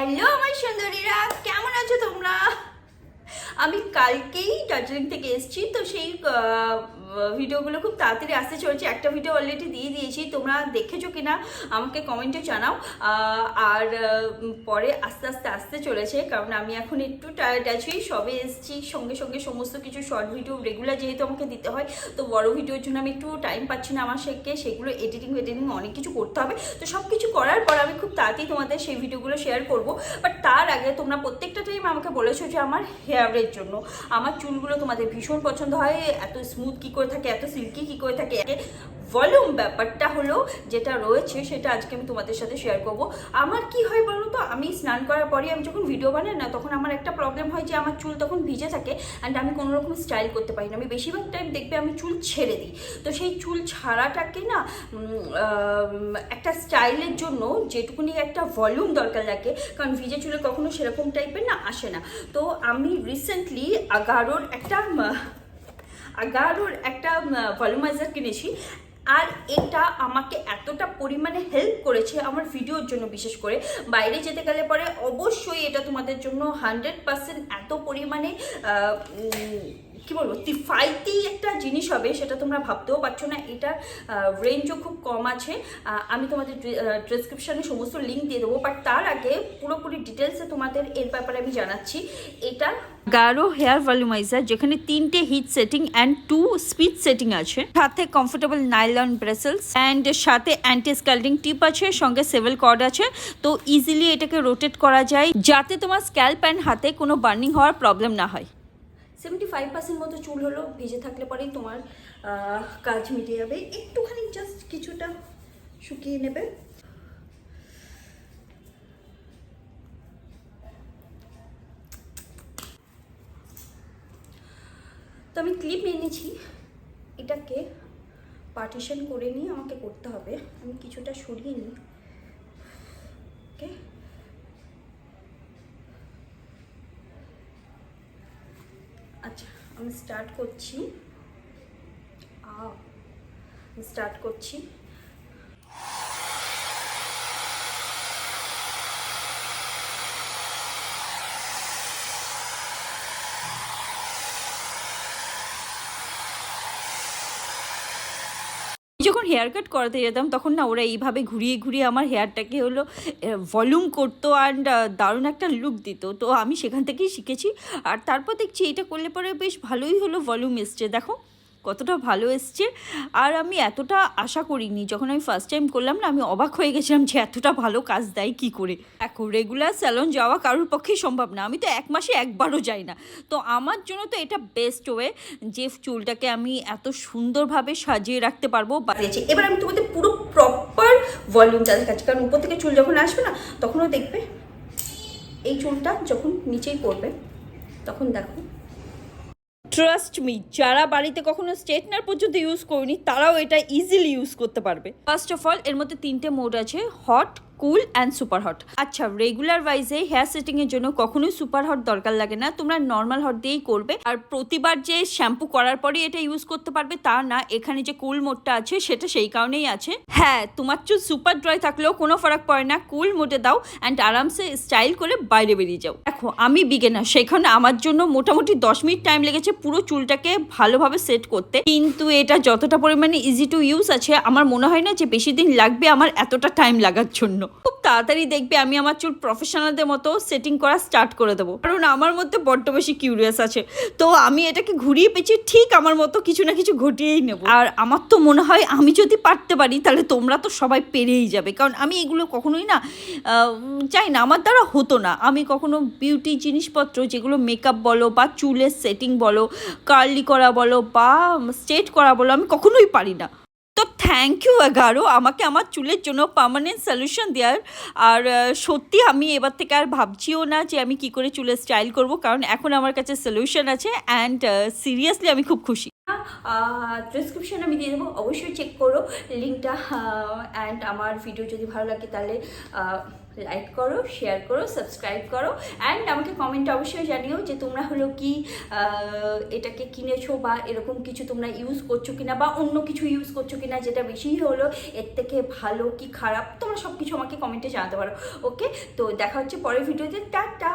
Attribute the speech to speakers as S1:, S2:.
S1: Hello আমার সুন্দরীরা কেমন আছো তোমরা? আমি কালকেই দার্জিলিং থেকে এসেছি তো সেই ভিডিওগুলো খুব তাড়াতাড়ি আসতে চলেছে। একটা ভিডিও অলরেডি দিয়ে দিয়েছি। তোমরা দেখেছ কিনা আমাকে কমেন্টে জানাও। আর পরে আস্তে আস্তে আসতে চলেছে। কারণ আমি এখন একটু টায়ার্ড আছি। সবে এসেছি। সঙ্গে সঙ্গে সমস্ত কিছু শর্ট ভিডিও রেগুলার যেহেতু আমাকে দিতে হয়, তো বড় ভিডিওর জন্য আমি একটু টাইম পাচ্ছি না আমার সেকে সেগুলো এডিটিং এডিটিং অনেক কিছু করতে হবে। তো সব কিছু করার পর আমি খুব তাড়াতাড়ি তোমাদের সেই ভিডিওগুলো শেয়ার করব। বাট তার আগে তোমরা প্রত্যেকটা টাইম আমাকে বলেছ যে আমার হেয়ারের জন্য। আমার চুলগুলো তোমাদের ভীষণ পছন্দ হয়। এত স্মুথ কী করে থাকে, এত সিল্কি কী করে থাকে? ভলিউম ব্যাপারটা হলো যেটা রয়েছে, সেটা আজকে আমি তোমাদের সাথে শেয়ার করব। আমার কি হয় বলো তো? আমি স্নান করার পরে আমি যখন ভিডিও বানাই না, তখন আমার একটা প্রবলেম হয় যে আমার চুল তখন ভিজে থাকে অ্যান্ড আমি কোনো রকম স্টাইল করতে পারি না। আমি বেশিরভাগ টাইম দেখবে আমি চুল ছেড়ে দিই। তো সেই চুল ছাড়াটাকে না একটা স্টাইলের জন্য যেটুকুনি একটা ভলিউম দরকার লাগে, কারণ ভিজে চুলে কখনো সেরকম টাইপের না আসে না। তো আমি রিসেন্টলি আগারোর একটা আগারোর একটা ভলিউমাইজার কিনেছি। আর এটা আমাকে এতটা পরিমাণে হেল্প করেছে আমার ভিডিওর জন্য বিশেষ করে। বাইরে যেতে গেলে পরে অবশ্যই এটা তোমাদের জন্য হান্ড্রেড পারসেন্ট এত পরিমাণে কি বলব? ফাইতি একটা জিনিস হবে, সেটা তোমরা ভাবতেও পারছ না। এটার রেঞ্জও খুব কম আছে। আমি তোমাদের ডিসক্রিপশানে সমস্ত লিঙ্ক দিয়ে দেবো বাট তার আগে পুরোপুরি ডিটেলসে তোমাদের এর ব্যাপারে আমি জানাচ্ছি। এটা গারো হেয়ার ভলিউমাইজার, যেখানে তিনটে heat setting and two speed setting আছে। সাথে কমফোর্টেবল নাইলন ব্রেসেলস অ্যান্ড সাথে অ্যান্টি স্ক্যাল্ডিং টিপ আছে, সঙ্গে সেভেল কর্ড আছে। তো ইজিলি এটাকে রোটেট করা যায়, যাতে তোমার স্ক্যাল্প অ্যান্ড হাতে কোনো বার্নিং হওয়ার প্রবলেম না হয়। সেভেন্টি ফাইভ পার্সেন্ট মতো চুল হলো, ভিজে থাকলে পরেই তোমার কাজ মিটে যাবে। একটুখানি জাস্ট কিছুটা শুকিয়ে নেবে। তো আমি ক্লিপ এনেছি এটাকে পার্টিশন করে নিয়ে আমাকে করতে হবে। আমি কিছুটা সরিয়ে নিই। ওকে আচ্ছা আমি স্টার্ট করছি। স্টার্ট করছি। যখন হেয়ার কাট করাতে যেতাম, তখন না ওরা এইভাবে ঘুরিয়ে ঘুরিয়ে আমার হেয়ারটাকে হলো ভলিউম করতো অ্যান্ড দারুণ একটা লুক দিত। তো আমি সেখান থেকেই শিখেছি। আর তারপর দেখছি এটা করলে পরে বেশ ভালোই হলো ভলিউম এসছে। দেখো কতটা ভালো এসছে। আর আমি এতটা আশা করিনি, যখন আমি ফার্স্ট টাইম করলাম না, আমি অবাক হয়ে গেছিলাম যে এতটা ভালো কাজ দেয় কি করে। দেখো রেগুলার স্যালন যাওয়া কারোর পক্ষেই সম্ভব না, আমি তো এক মাসে একবারও যাই না। তো আমার জন্য তো এটা বেস্ট ওয়ে যে চুলটাকে আমি এত সুন্দরভাবে সাজিয়ে রাখতে পারব এবার আমি তোমাদের পুরো প্রপার ভলিউমটা দেখাচ্ছি, কারণ উপর থেকে চুল যখন আসবে না, তখনও দেখবে। এই চুলটা যখন নিচেই পড়বে, তখন দেখো। ট্রাস্ট মি যারা বাড়িতে কখনো স্ট্রেটনার পর্যন্ত ইউজ করিনি, তারাও এটা ইজিলি ইউজ করতে পারবে। ফার্স্ট অফ অল এর মধ্যে তিনটে মোড আছে hot cool and super hot আচ্ছা রেগুলার ওয়াইজে হেয়ার সেটিং এর জন্য কখনোই সুপার হট দরকার লাগে না। তোমরা নর্মাল হট দিয়েই করবে। আর প্রতিবার যে শ্যাম্পু করার পরে এটা ইউজ করতে পারবে, তা না। এখানে যে কুল মোডটা আছে, সেটা সেই কারণেই আছে। হ্যাঁ তোমার চুল সুপার ড্রাই থাকলেও কোনো ফারাক পড়ে না। কুল মোডে দাও অ্যান্ড আরামসে স্টাইল করে বাইরে বেরিয়ে যাও। দেখো, আমি বিগেনার সেখানে আমার জন্য মোটামুটি দশ মিনিট টাইম লেগেছে পুরো চুলটাকে ভালোভাবে সেট করতে। কিন্তু এটা যতটা পরিমাণে ইজি টু ইউজ আছে, আমার মনে হয় না যে বেশি দিন লাগবে আমার এতটা টাইম লাগার জন্য। খুব তাড়াতাড়ি দেখবে আমি আমার চুল প্রফেশনালদের মতো সেটিং করা স্টার্ট করে দেবো। কারণ আমার মধ্যে বড্ড বেশি কিউরিয়াস আছে। তো আমি এটাকে ঘুরিয়ে পেঁচিয়ে ঠিক আমার মতো কিছু না কিছু ঘটিয়েই নেব। আর আমার তো মনে হয় আমি যদি পারতে পারি, তাহলে তোমরা তো সবাই পেরেই যাবে। কারণ আমি এগুলো কখনোই না চাই না। আমার দ্বারা হতো না। আমি কখনো বিউটি জিনিসপত্র যেগুলো মেকআপ বলো বা চুলের সেটিং বলো কার্লি করা বলো বা স্ট্রেট করা বলো, আমি কখনোই পারি না। তো থ্যাংক ইউ এগারো আমাকে আমার চুলের জন্য পার্মানেন্ট সলিউশন দেওয়ার। আর সত্যি আমি এবার থেকে আর ভাবছিও না যে আমি কি করে চুলের স্টাইল করব, কারণ এখন আমার কাছে সলিউশন আছে। অ্যান্ড সিরিয়াসলি আমি খুব খুশি। ডিসক্রিপশন আমি দিয়ে দেবো। অবশ্যই চেক করো লিঙ্কটা অ্যান্ড আমার ভিডিও যদি ভালো লাগে তাহলে লাইক করো শেয়ার করো সাবস্ক্রাইব করো অ্যান্ড আমাকে কমেন্টে অবশ্যই জানিও যে তোমরা হলো কি এটাকে কিনেছো বা এরকম কিছু তোমরা ইউজ করছ কিনা বা অন্য কিছু ইউজ করছ কিনা যেটা বেশি হলো, এর থেকে ভালো কি খারাপ, তোমরা সব কিছু আমাকে কমেন্টে জানাতে পারো। ওকে তো দেখা হচ্ছে পরের ভিডিওতে টাটা!